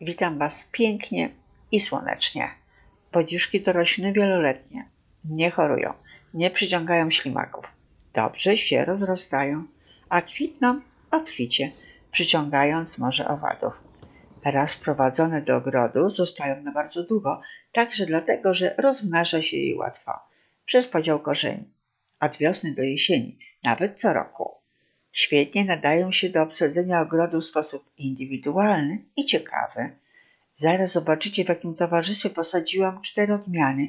Witam Was pięknie i słonecznie. Podziszki to rośliny wieloletnie. Nie chorują, nie przyciągają ślimaków. Dobrze się rozrostają, a kwitną obficie, przyciągając może owadów. Raz wprowadzone do ogrodu zostają na bardzo długo, także dlatego, że rozmnaża się jej łatwo przez podział korzeni, od wiosny do jesieni, nawet co roku. Świetnie nadają się do obsadzenia ogrodu w sposób indywidualny i ciekawy. Zaraz zobaczycie, w jakim towarzystwie posadziłam cztery odmiany,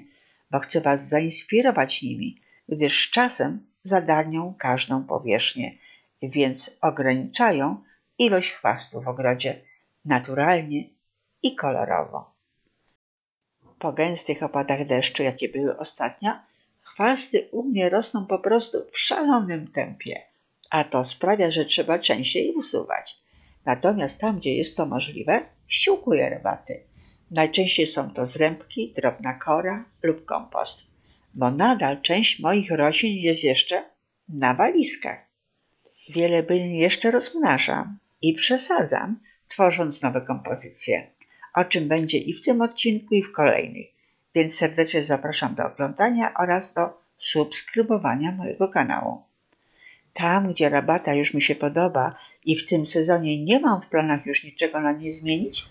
bo chcę Was zainspirować nimi, gdyż czasem zadarnią każdą powierzchnię, więc ograniczają ilość chwastu w ogrodzie naturalnie i kolorowo. Po gęstych opadach deszczu, jakie były ostatnio, chwasty u mnie rosną po prostu w szalonym tempie a to sprawia, że trzeba częściej usuwać. Natomiast tam, gdzie jest to możliwe, ściółkuję rabaty. Najczęściej są to zrębki, drobna kora lub kompost, bo nadal część moich roślin jest jeszcze na walizkach. Wiele bylin jeszcze rozmnażam i przesadzam, tworząc nowe kompozycje, o czym będzie i w tym odcinku, i w kolejnych. Więc serdecznie zapraszam do oglądania oraz do subskrybowania mojego kanału. Tam, gdzie rabata już mi się podoba i w tym sezonie nie mam w planach już niczego na nie zmienić,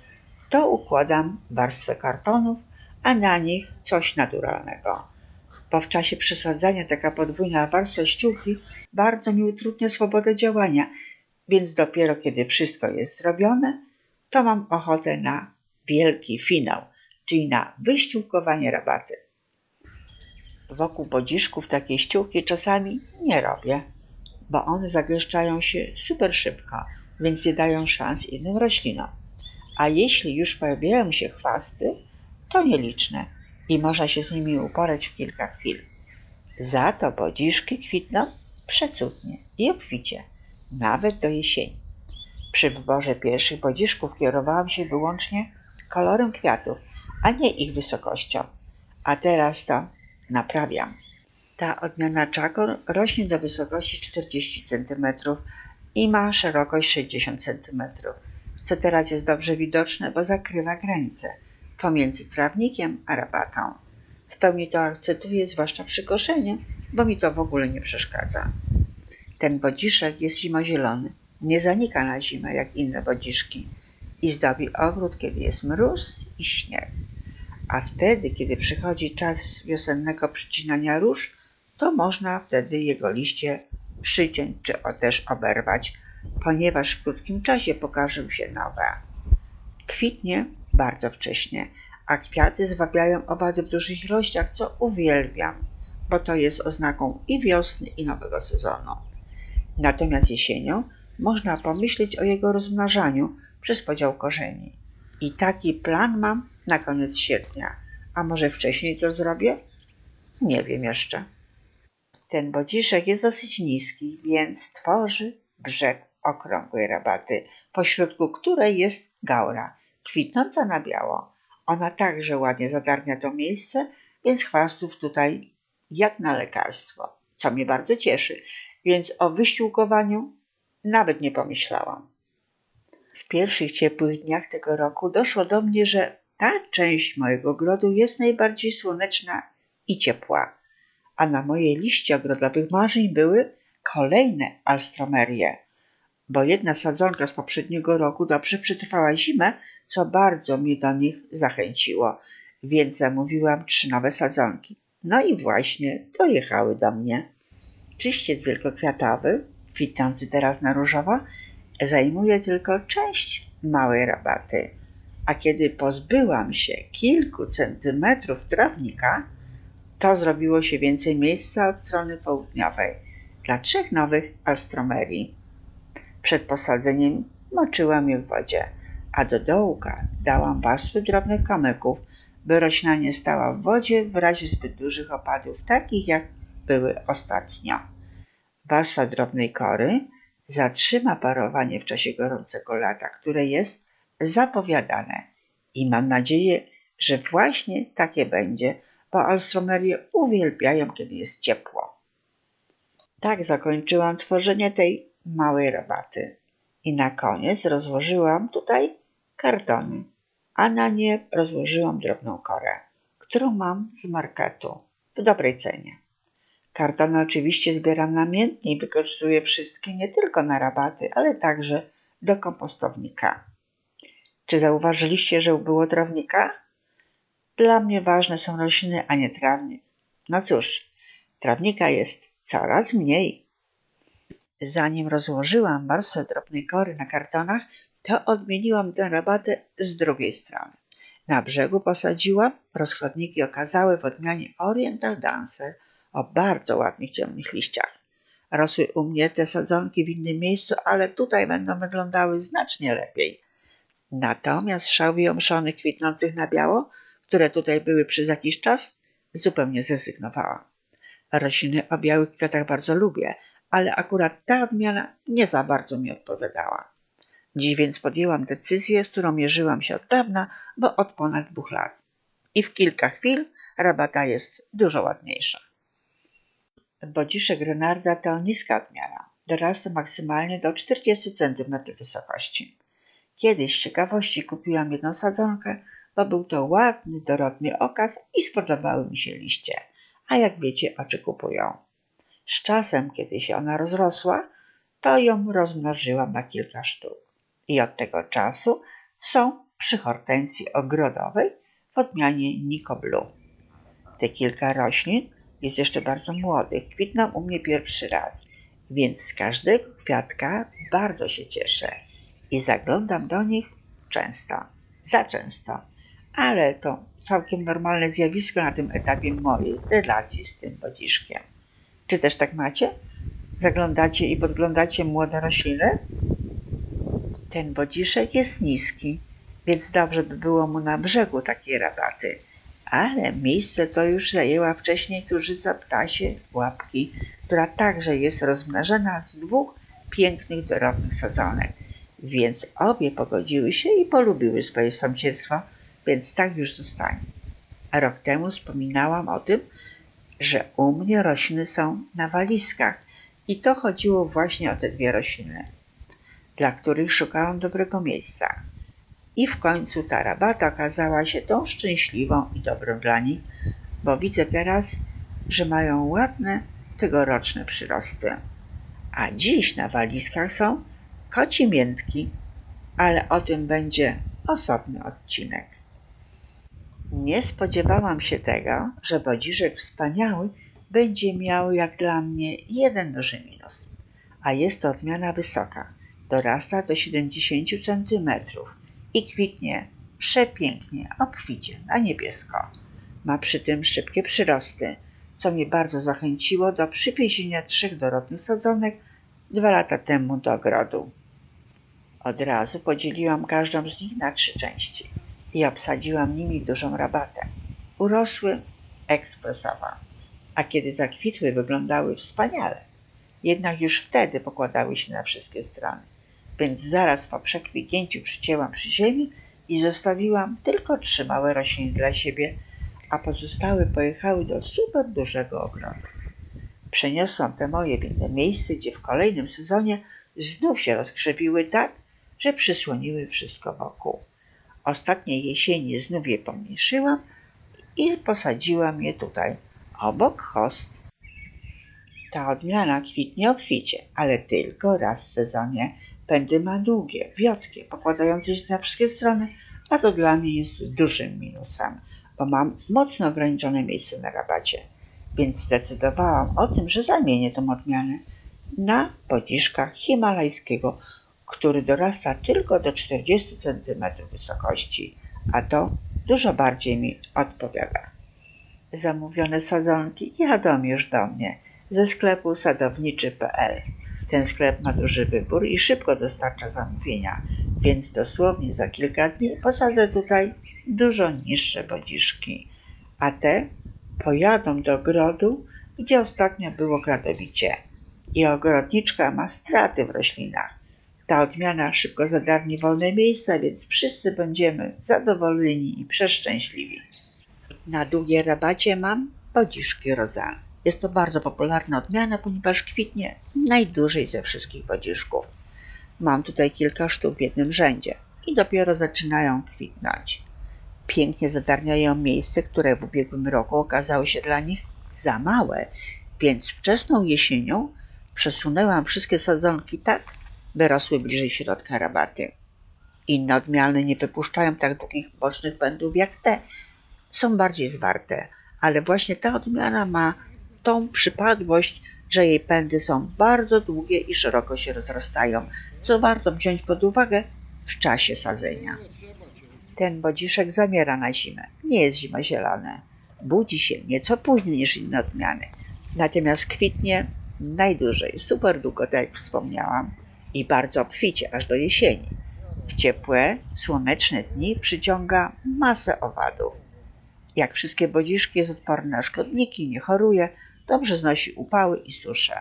to układam warstwę kartonów, a na nich coś naturalnego. Bo w czasie przesadzania taka podwójna warstwa ściółki bardzo mi utrudnia swobodę działania, więc dopiero kiedy wszystko jest zrobione, to mam ochotę na wielki finał, czyli na wyściółkowanie rabaty. Wokół bodziszków takiej ściółki czasami nie robię bo one zagęszczają się super szybko, więc nie dają szans innym roślinom. A jeśli już pojawiają się chwasty, to nieliczne i można się z nimi uporać w kilka chwil. Za to bodziszki kwitną przecudnie i obficie, nawet do jesieni. Przy wyborze pierwszych bodziszków kierowałam się wyłącznie kolorem kwiatów, a nie ich wysokością. A teraz to naprawiam. Ta odmiana czakor rośnie do wysokości 40 cm i ma szerokość 60 cm, co teraz jest dobrze widoczne, bo zakrywa granicę pomiędzy trawnikiem a rabatą. W pełni to akceptuję, zwłaszcza przy koszeniu, bo mi to w ogóle nie przeszkadza. Ten wodziszek jest zimozielony, nie zanika na zimę jak inne wodziszki i zdobi ogród, kiedy jest mróz i śnieg. A wtedy, kiedy przychodzi czas wiosennego przycinania róż, to można wtedy jego liście przyciąć czy też oberwać, ponieważ w krótkim czasie pokażą się nowe. Kwitnie bardzo wcześnie, a kwiaty zwabiają owady w dużych ilościach, co uwielbiam, bo to jest oznaką i wiosny, i nowego sezonu. Natomiast jesienią można pomyśleć o jego rozmnażaniu przez podział korzeni. I taki plan mam na koniec sierpnia. A może wcześniej to zrobię? Nie wiem jeszcze. Ten bodziszek jest dosyć niski, więc tworzy brzeg okrągłej rabaty, pośrodku której jest gaura, kwitnąca na biało. Ona także ładnie zadarnia to miejsce, więc chwastów tutaj jak na lekarstwo, co mnie bardzo cieszy, więc o wyściółkowaniu nawet nie pomyślałam. W pierwszych ciepłych dniach tego roku doszło do mnie, że ta część mojego ogrodu jest najbardziej słoneczna i ciepła a na mojej liście ogrodowych marzeń były kolejne alstromerie, bo jedna sadzonka z poprzedniego roku dobrze przetrwała zimę, co bardzo mnie do nich zachęciło, więc zamówiłam trzy nowe sadzonki. No i właśnie dojechały do mnie. Czyściec wielkokwiatowy, kwitnący teraz na różowo, zajmuje tylko część małej rabaty. A kiedy pozbyłam się kilku centymetrów trawnika, to zrobiło się więcej miejsca od strony południowej dla trzech nowych alstromerii. Przed posadzeniem moczyłam je w wodzie, a do dołka dałam warstwy drobnych kamyków, by roślina nie stała w wodzie w razie zbyt dużych opadów, takich jak były ostatnio. Warstwa drobnej kory zatrzyma parowanie w czasie gorącego lata, które jest zapowiadane i mam nadzieję, że właśnie takie będzie, bo alstromerie uwielbiają, kiedy jest ciepło. Tak zakończyłam tworzenie tej małej rabaty. I na koniec rozłożyłam tutaj kartony a na nie rozłożyłam drobną korę, którą mam z marketu w dobrej cenie. Kartony oczywiście zbieram namiętnie i wykorzystuję wszystkie nie tylko na rabaty, ale także do kompostownika. Czy zauważyliście, że było trawnika? Dla mnie ważne są rośliny, a nie trawnik. No cóż, trawnika jest coraz mniej. Zanim rozłożyłam warstwę drobnej kory na kartonach, to odmieniłam tę rabatę z drugiej strony. Na brzegu posadziłam, rozchodniki okazały w odmianie Oriental Dancer o bardzo ładnych ciemnych liściach. Rosły u mnie te sadzonki w innym miejscu, ale tutaj będą wyglądały znacznie lepiej. Natomiast szał omszonych kwitnących na biało, które tutaj były przez jakiś czas, zupełnie zrezygnowałam. Rośliny o białych kwiatach bardzo lubię, ale akurat ta odmiana nie za bardzo mi odpowiadała. Dziś więc podjęłam decyzję, z którą mierzyłam się od dawna, bo od ponad dwóch lat. I w kilka chwil rabata jest dużo ładniejsza. Bodziszek Renarda to niska odmiana. Dorasta maksymalnie do 40 cm wysokości. Kiedyś z ciekawości kupiłam jedną sadzonkę, bo był to ładny, dorodny okaz i spodobały mi się liście. A jak wiecie, oczy kupują. Z czasem, kiedy się ona rozrosła, to ją rozmnożyłam na kilka sztuk. I od tego czasu są przy hortensji ogrodowej w odmianie Nico Blue. Te kilka roślin jest jeszcze bardzo młodych, kwitną u mnie pierwszy raz, więc z każdego kwiatka bardzo się cieszę i zaglądam do nich często, za często, ale to całkiem normalne zjawisko na tym etapie mojej relacji z tym bodziszkiem. Czy też tak macie? Zaglądacie i podglądacie młode rośliny? Ten bodziszek jest niski, więc dobrze by było mu na brzegu takiej rabaty. Ale miejsce to już zajęła wcześniej tużyca ptasie łapki, która także jest rozmnażana z dwóch pięknych, dorodnych sadzonek. Więc obie pogodziły się i polubiły swoje sąsiedztwo, więc tak już zostanie. A rok temu wspominałam o tym, że u mnie rośliny są na walizkach i to chodziło właśnie o te dwie rośliny, dla których szukałam dobrego miejsca. I w końcu ta rabata okazała się tą szczęśliwą i dobrą dla nich, bo widzę teraz, że mają ładne tegoroczne przyrosty. A dziś na walizkach są koci miętki, ale o tym będzie osobny odcinek. Nie spodziewałam się tego, że bodziszek wspaniały będzie miał jak dla mnie jeden duży minus, a jest to odmiana wysoka. Dorasta do 70 cm i kwitnie przepięknie, obficie, na niebiesko. Ma przy tym szybkie przyrosty, co mnie bardzo zachęciło do przywiezienia trzech dorodnych sadzonek dwa lata temu do ogrodu. Od razu podzieliłam każdą z nich na trzy części i obsadziłam nimi dużą rabatę. Urosły ekspresowo, a kiedy zakwitły, wyglądały wspaniale. Jednak już wtedy pokładały się na wszystkie strony, więc zaraz po przekwitnięciu przycięłam przy ziemi i zostawiłam tylko trzy małe rośliny dla siebie, a pozostałe pojechały do super dużego ogrodu. Przeniosłam te moje w inne miejsce, gdzie w kolejnym sezonie znów się rozkrzewiły tak, że przysłoniły wszystko wokół. Ostatniej jesieni znów je pomniejszyłam i posadziłam je tutaj, obok host. Ta odmiana kwitnie obficie, ale tylko raz w sezonie. Pędy ma długie, wiotkie, pokładające się na wszystkie strony, a to dla mnie jest dużym minusem, bo mam mocno ograniczone miejsce na rabacie. Więc zdecydowałam o tym, że zamienię tą odmianę na podziszka himalajskiego który dorasta tylko do 40 cm wysokości, a to dużo bardziej mi odpowiada. Zamówione sadzonki jadą już do mnie ze sklepu sadowniczy.pl. Ten sklep ma duży wybór i szybko dostarcza zamówienia, więc dosłownie za kilka dni posadzę tutaj dużo niższe bodziszki, a te pojadą do ogrodu, gdzie ostatnio było gradowicie i ogrodniczka ma straty w roślinach ta odmiana szybko zadarnie wolne miejsca, więc wszyscy będziemy zadowoleni i przeszczęśliwi. Na długiej rabacie mam bodziszki rozan. Jest to bardzo popularna odmiana, ponieważ kwitnie najdłużej ze wszystkich bodziszków. Mam tutaj kilka sztuk w jednym rzędzie. i dopiero zaczynają kwitnąć. Pięknie zadarniają miejsce, które w ubiegłym roku okazało się dla nich za małe, więc wczesną jesienią przesunęłam wszystkie sadzonki tak, by rosły bliżej środka rabaty. Inne odmiany nie wypuszczają tak długich bocznych pędów jak te. Są bardziej zwarte, ale właśnie ta odmiana ma tą przypadłość, że jej pędy są bardzo długie i szeroko się rozrastają, co warto wziąć pod uwagę w czasie sadzenia. Ten bodziszek zamiera na zimę. Nie jest zimozielony. Budzi się nieco później niż inne odmiany. Natomiast kwitnie najdłużej, super długo, tak jak wspomniałam, i bardzo obficie, aż do jesieni. W ciepłe, słoneczne dni przyciąga masę owadów. Jak wszystkie bodziszki jest odporny na szkodniki, nie choruje, dobrze znosi upały i susze.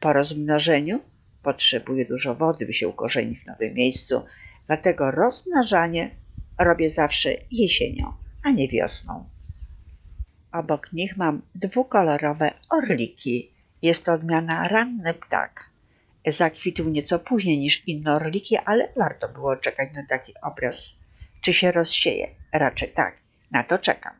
Po rozmnożeniu potrzebuje dużo wody, by się ukorzenić w nowym miejscu, dlatego rozmnażanie robię zawsze jesienią, a nie wiosną. Obok nich mam dwukolorowe orliki. Jest to odmiana ranny ptak. Zakwitł nieco później niż inne orliki, ale warto było czekać na taki obraz. Czy się rozsieje? Raczej tak. Na to czekam.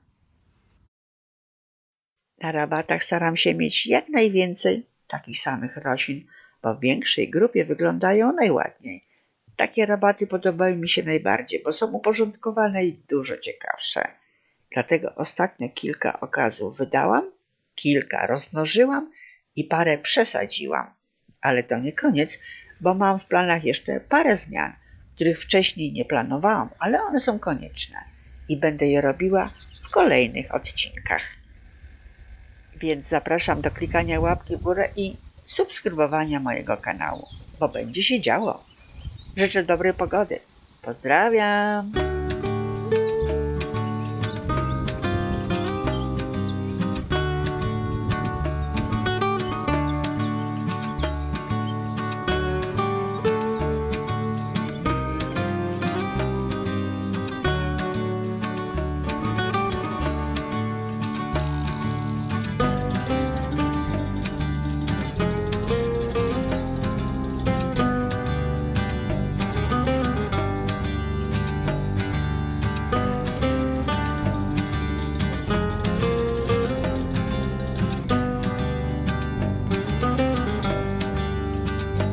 Na rabatach staram się mieć jak najwięcej takich samych roślin, bo w większej grupie wyglądają najładniej. Takie rabaty podobają mi się najbardziej, bo są uporządkowane i dużo ciekawsze. Dlatego ostatnio kilka okazów wydałam, kilka rozmnożyłam i parę przesadziłam. Ale to nie koniec, bo mam w planach jeszcze parę zmian, których wcześniej nie planowałam, ale one są konieczne i będę je robiła w kolejnych odcinkach. Więc zapraszam do klikania łapki w górę i subskrybowania mojego kanału, bo będzie się działo. Życzę dobrej pogody. Pozdrawiam!